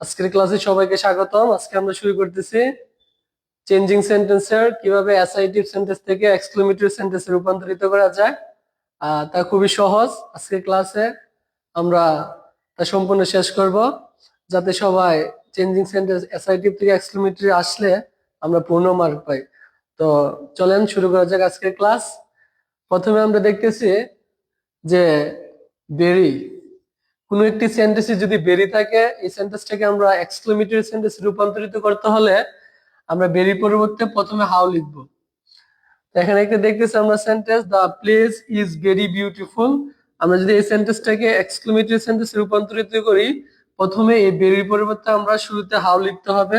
আজকের ক্লাসে সবাইকে স্বাগতম। আজকে আমরা শুরু করতেছি চেঞ্জিং সেন্টেন্সের কীভাবে অ্যাসাইটিভ সেন্টেন্স থেকে এক্সক্লেমেটরি সেন্টেন্সে রূপান্তরিত করা যায়। তা খুবই সহজ আজকের ক্লাসে। আমরা তা সম্পূর্ণ শেষ করব। যাতে সবাই চেঞ্জিং সেন্টেন্স অ্যাসাইটিভ থেকে এক্সক্লেমেটরি আসলে আমরা পূর্ণ মার্ক পাই। তো চলেন শুরু করা যাক আজকের ক্লাস। প্রথমে আমরা দেখতেছি যে বেরি কোনো একটি সেন্টেন্সে যদি বেরি থাকে, এই সেন্টেন্সটাকে আমরা এক্সক্লেমেটরি সেন্টেন্স রূপান্তরিত করতে হলে আমরা বেরি পরিবর্তে প্রথমে হাউ লিখব। এখানে একটা দেখতেছি আমরা sentence the place is very beautiful আমরা যদি এই সেন্টেন্সটাকে এক্সক্লেমেটরি সেন্টেন্স রূপান্তরিত করি, প্রথমে এই বেরির পরিবর্তে আমরা শুরুতে হাউ লিখতে হবে।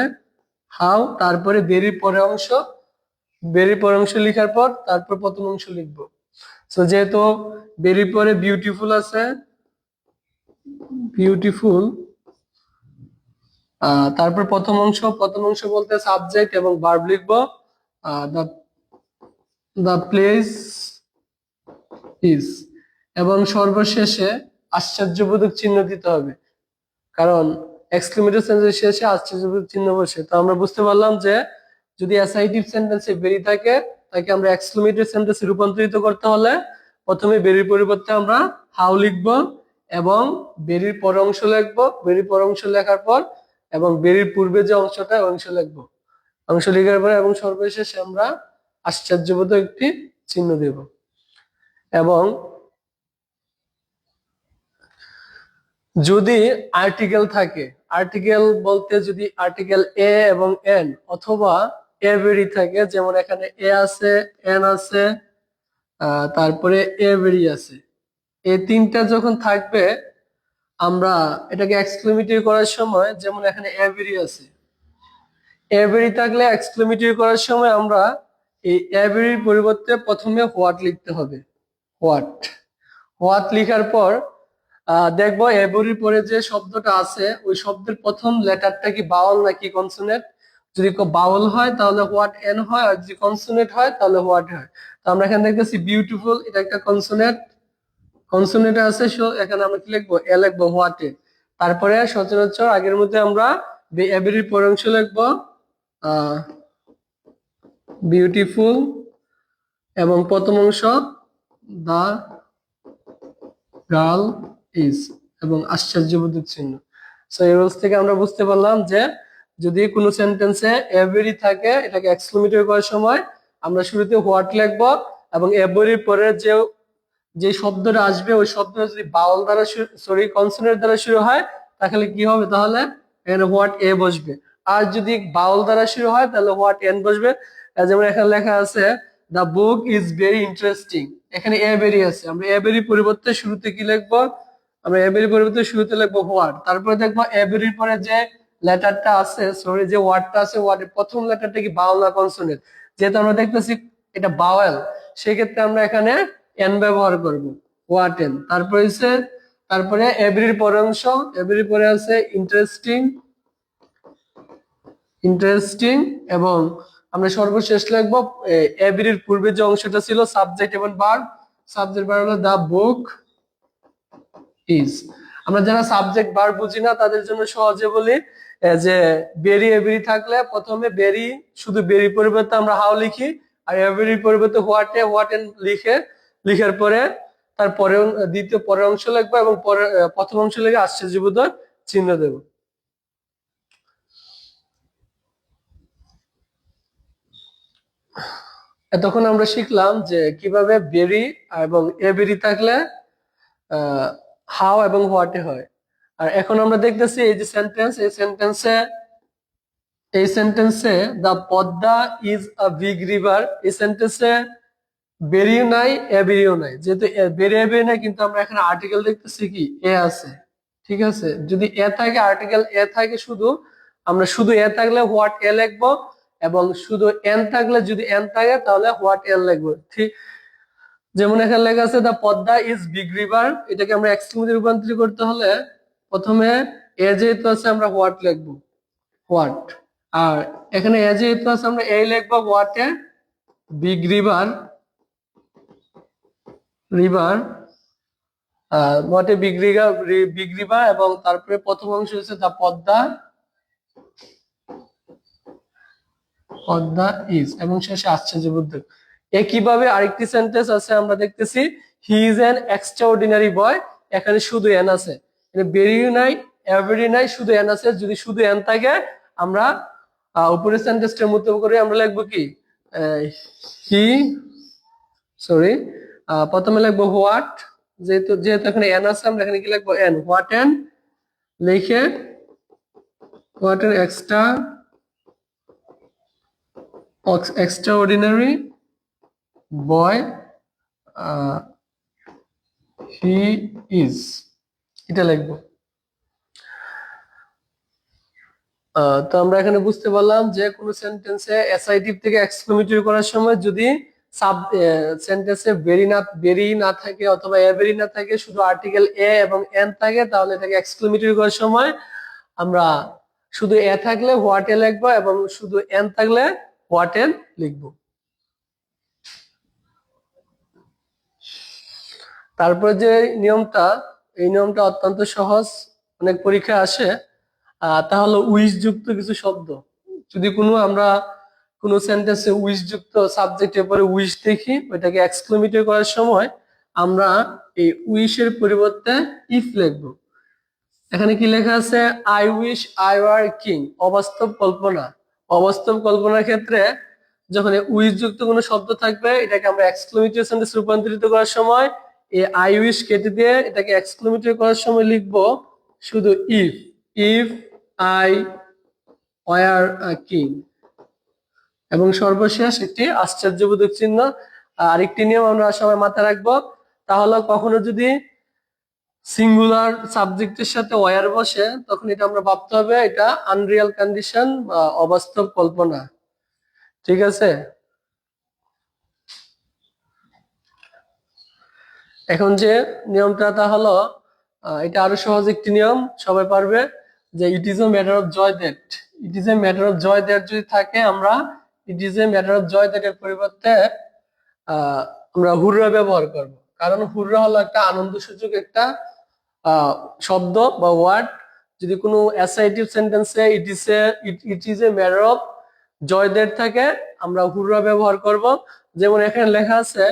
হাউ তারপরে বেরির পরের অংশ, বেরির পরের অংশ লেখার পর তারপর প্রথম অংশ লিখব। সো যেহেতু বেরির পরে বিউটিফুল আছে বিউটিফুল তারপর প্রথম অংশ প্রথম অংশ বলতে সাবজেক্ট এবং ভার্ব লিখব। দ্য প্লেস ইজ এবং সর্বশেষে আশ্চর্যবোধক চিহ্ন দিতে হবে। কারণ এক্সক্লেমেটরি সেন্টেন্সের শেষে আশ্চর্যবোধক চিহ্ন বসে। তো আমরা বুঝতে পারলাম যে যদি অ্যাসাইটিভ সেন্টেন্সে বেরি থাকে, তাকে আমরা এক্সক্লেমেটরি সেন্টেন্সে রূপান্তরিত করতে হলে প্রথমে বেরির পরিবর্তে আমরা হাউ লিখব। এবং বেরির পর অংশ লিখব, বেরির পর অংশ লেখার পর এবং বেরির পূর্বে যে অংশটা অংশ লিখব। অংশ লেখার পর এবং সর্বশেষে আমরা আশ্চর্যবোধক একটি চিহ্ন দেব। এবং যদি আর্টিকেল থাকে আর্টিকেল বলতে যদি আর্টিকেল এ এবং এন অথবা এ বেরি থাকে, যেমন এখানে এ আছে এন আছে তারপরে এ বেরি আছে এই তিনটা যখন থাকবে, আমরা এটাকে এক্সক্লেমেটরি করার সময় যেমন এখানে এভেরি আছে এভেরি থাকলে এক্সক্লেমেটরি করার সময় আমরা এই এভেরির পরিবর্তে প্রথমে হোয়াট লিখতে হবে হোয়াট হোয়াট লিখার পর দেখব এভেরির পরে যে শব্দটা আছে, ওই শব্দের প্রথম লেটারটা কি বাউল নাকি কনসোনেট যদি বাউল হয়, তাহলে হোয়াট এন হয়, আর যদি কনসোনেট হয়, তাহলে হোয়াট হয়। তো আমরা এখানে দেখতেছি বিউটিফুল এটা একটা কনসোনেট কনসোনেট আছে সো এখানে আমরা কি লিখব? এ লিখব হোয়াটে তারপরে সচরাচর আগের মধ্যে আমরা এভরির পর অংশ লিখব বিউটিফুল এবং প্রথম অংশ দা গার্ল ইজ এবং আশ্চর্যবোধক চিহ্ন। সো এই রুলস থেকে আমরা বুঝতে পারলাম যে যদি কোনো সেন্টেন্সে এভরি থাকে, এটাকে এক্সক্লেমেটরি করার সময় আমরা শুরুতে হোয়াট লিখব এবং এভরির পরে যে যে শব্দটা আসবে, ওই শব্দটা যদি বাউল দ্বারা সরি কনসোনেন্ট দ্বারা শুরু হয়, তাহলে কি হবে? তাহলে এখানে হোয়াট এ বসবে। আর যদি বাউল দ্বারা শুরু হয়, তাহলে হোয়াট এন বসবে। যেমন এখানে লেখা আছে the book is very interesting এখানে এ বেরি আছে। আমরা এ বেরি পরিবর্তে শুরুতে কি লিখব? আমরা এ বেরি পরিবর্তে শুরুতে লিখব হোয়াট তারপরে দেখব এ বেরির পরে যে লেটারটা আছে সরি যে ওয়ার্ডটা আছে ওয়ার্ডের প্রথম লেটারটা কি বাউল না কনসোনেন্ট যেহেতু আমরা দেখতেছি এটা বাওয়েল সেক্ষেত্রে আমরা এখানে এন ব্যবহার করব হোয়াট এন তারপরে হচ্ছে, তারপরে এভরির পরে অংশ এভরির পরে আছে ইন্টারেস্টিং ইন্টারেস্টিং এবং আমরা সর্বশেষ লিখব এভরির পূর্বে যে অংশটা ছিল সাবজেক্ট এবং ভার্ব সাবজেক্ট ভার্ব হলো দা বুক ইজ আমরা যারা সাবজেক্ট ভার্ব বুঝি না, তাদের জন্য সহজে বলি যে বেরি এভরি থাকলে প্রথমে বেরি শুধু বেরি পরিবর্তে আমরা হাউ লিখি, আর এভরি পরিবর্তে হোয়াটে হোয়াট লিখে লিখার পরে তার পরে দ্বিতীয় পরের অংশ লিখব এবং পরে প্রথম অংশ লিখে আশ্চর্যবোধক চিহ্ন দেব। এতক্ষণ আমরা শিখলাম যে কীভাবে বেরি এবং এ বেরি থাকলে হাউ এবং হোয়াটে হয়। আর এখন আমরা দেখতেছি এই যে সেন্টেন্স এই সেন্টেন্সে এই সেন্টেন্সে the Padma is a big river এই সেন্টেন্সে বেরিও নাই এবেরিও নাই। যেহেতু বেরিয়ে এবেরি নাই, কিন্তু আমরা এখানে আর্টিকেল দেখতেছি কি? এ আছে। ঠিক আছে? যদি এ থাকে আর্টিকেল এ থাকে শুধু, আমরা শুধু এ থাকলে হোয়াট এ লিখব এবং শুধু এন থাকলে যদি এন থাকে, তাহলে হোয়াট এন লিখব। ঠিক, যেমন এখানে লেখা আছে the Padma is big river এটাকে আমরা এক্সট্রিমে রূপান্তরিত করতে হলে প্রথমে এ যেহেতু আছে, আমরা হোয়াট লিখব। হোয়াট আর এখানে এ যেহেতু আছে, আমরা এই লিখব what a? Big river river মঠে বিগ্রিগা বিগ্রিবা এবং তারপরে প্রথম অংশ হচ্ছে দা পদ্মা পদ্মা ইজ এবং শেষে আশ্চর্য বুদ্ধ একইভাবে আরেকটি সেন্টেন্স আছে আমরা দেখতেছি he is an extraordinary boy এখানে শুধু এন আছে। বেরি নাই এভরি নাই, শুধু এন আছে। যদি শুধু এন থাকে, আমরা উপরের সেন্টেন্সটার মতো করে আমরা লিখব কি? হি সরি প্রথমে লিখব হোয়াট যেহেতু যেহেতু এখানে এন আছে আমরা এখানে কি লিখব? এন। What an? লিখে what an extra extraordinary boy uh, he is. এটা লিখব। তো আমরা এখানে বুঝতে পারলাম যে কোনো সেন্টেন্সে এসআইটিভ থেকে এক্সক্লেমেটরি করার সময় যদি সাব সেন্টেন্সে বেরি না বেরি না থাকে অথবা এভেরি না থাকে শুধু আর্টিকেল এ এবং এন থাকে তাহলে এটাকে এক্সক্লেমেটরি করার সময় আমরা শুধু এ থাকলে হোয়াট এ লিখব এবং শুধু এন থাকলে হোয়াট এন লিখব। তারপরে যে নিয়মটা এই নিয়মটা অত্যন্ত সহজ অনেক পরীক্ষায় আসে আহ, তা হলো উইস যুক্ত কিছু শব্দ। যদি কোনো আমরা কোনো সেন্টেন্সে উইস যুক্ত সাবজেক্টের পরে উইস দেখি, ওইটাকে এক্সক্লেমেটরি করার সময় আমরা এই উইশের পরিবর্তে ইফ লিখব। এখানে কি লেখা আছে? I wish I were king অবাস্তব কল্পনা। অবাস্তব কল্পনার ক্ষেত্রে যখন উইশ যুক্ত কোনো শব্দ থাকবে, এটাকে আমরা এক্সক্লেমেটরি সেন্টেন্স রূপান্তরিত করার সময় এই আই উইশ কেটে দিয়ে এটাকে এক্সক্লেমেটরি করার সময় লিখব শুধু if if I were king এবং সর্বশেষ একটি আশ্চর্যবোধক চিহ্ন, আরেকটি নিয়ম আমরা সবাই মাথায় রাখব। তাহলে কখনো যদি সিঙ্গুলার সাবজেক্টের সাথে ওয়ার বসে, তখন এটা আমরা ভাবতে হবে এটা আনরিয়াল কন্ডিশন অবাস্তব কল্পনা। ঠিক আছে? এখন যে নিয়মটা, তা হলো এটা আরও সহজ একটি নিয়ম, সবাই পারবে, যে it is a matter of joy that it is a matter of joy that যদি থাকে, আমরা it is a matter of joy that এর পরিবর্তে আমরা হুররা ব্যবহার করব। কারণ হুররা হলো একটা আনন্দ সূচক একটা শব্দ বা ওয়ার্ড যদি কোনো অ্যাসাইটিভ সেন্টেন্সে it is a it is a matter of joy that থাকে, আমরা হুররা ব্যবহার করব। যেমন এখানে লেখা আছে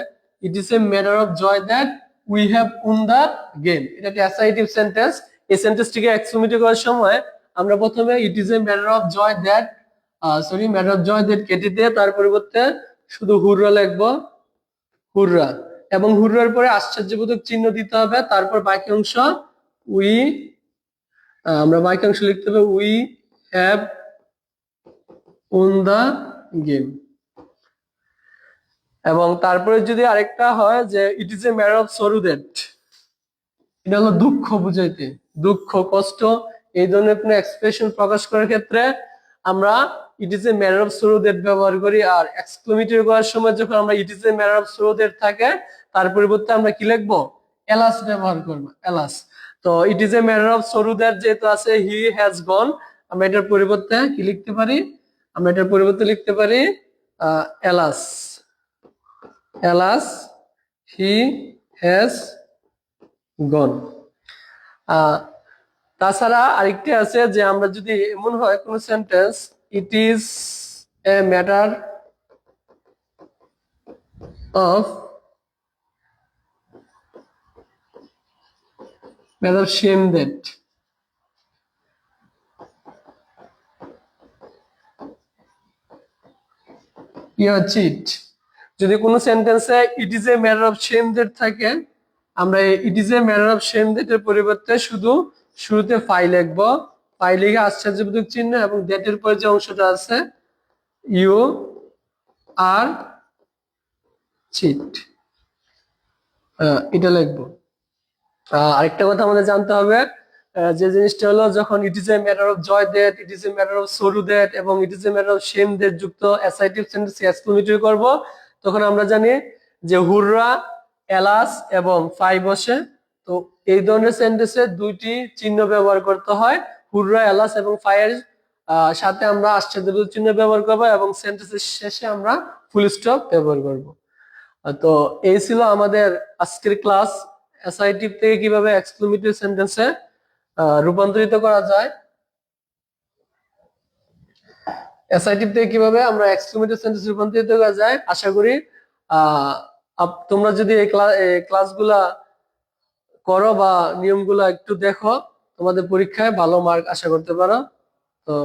it is a matter of joy that we have won the game এটা একটা অ্যাসাইটিভ সেন্টেন্স এই সেন্টেন্সটিকে এক্সপ্লেমেট করার সময় আমরা প্রথমে it is a matter of joy that sorry matter of joy that কেটে দিয়ে তার পরিবর্তে শুধু হুররা লিখব। হুররা। এবং হুররার পরে আশ্চর্যবোধক চিহ্ন দিতে হবে। তারপর বাকি অংশ, উই আমরা বাকি অংশ লিখতে হবে, উই হ্যাভ উন দা গেম। এবং তারপরে যদি আরেকটা হয় যে it is a matter of sorrow that এটা হলো দুঃখ বুঝাইতে। দুঃখ, কষ্ট, এই ধরনের কোনো এক্সপ্রেশন প্রকাশ করার ক্ষেত্রে আমরা it is a matter of sorrow ব্যবহার করি, আর এক্সক্লেমেটরি করার সময় যখন আমরা it is a matter of sorrow থাকে, তার পরিবর্তে আমরা কি লিখব? এলাস ব্যবহার করব এলাস তো it is a matter of sorrow যেহেতু আছে হি হ্যাজ গন আমরা এটার পরিবর্তে কি লিখতে পারি? আমরা এটার পরিবর্তে লিখতে পারি alas alas he has gone তাছাড়া আরেকটি আছে যে আমরা যদি এমন হয় কোন sentence it is a matter of matter shame that যদি কোনো সেন্টেন্সে it is a matter of shame that থাকে, আমরা it is a matter of shame that এর পরিবর্তে শুধু শুরুতে ফাই লিখব। ফাই লিখে আশ্চর্যবোধক চিহ্ন এবং দ্যাটের পরে যে অংশটা আছে ইউ আর চিট এটা লিখব। আরেকটা কথা আমাদের জানতে হবে যে জিনিসটা হলো যখন it is a matter of joy that it is a matter of sorrow that এবং it is a matter of shame that যুক্ত অ্যাসাইটিভ সেন্টেন্স এক্সক্লেমেটরি করব, তখন আমরা জানি যে হুররা এলাস এবং ফাই বসে। তো এই ধরনের সেন্টেন্সে দুইটি চিহ্ন ব্যবহার করতে হয়, হুররা, এলাস এবং ফায়ার সাথে আমরা আশ্চর্য চিহ্ন ব্যবহার করব এবং সেন্টেন্সের শেষে আমরা ফুল স্টপ ব্যবহার করব। তো এই ছিল আমাদের আজকের ক্লাস অ্যাসাইটিভ থেকে কীভাবে এক্সক্লেমেটরি সেন্টেন্সে রূপান্তরিত করা যায়। এসআইটিভ থেকে কীভাবে আমরা এক্সক্লেমেটিভ সেন্টেন্স রূপান্তরিত করা যায়, আশা করি, আহ তোমরা যদি এই ক্লাসগুলা করো বা নিয়মগুলো একটু দেখো। তোমাদের পরীক্ষায় ভালো মার্ক আশা করতে পারো। তো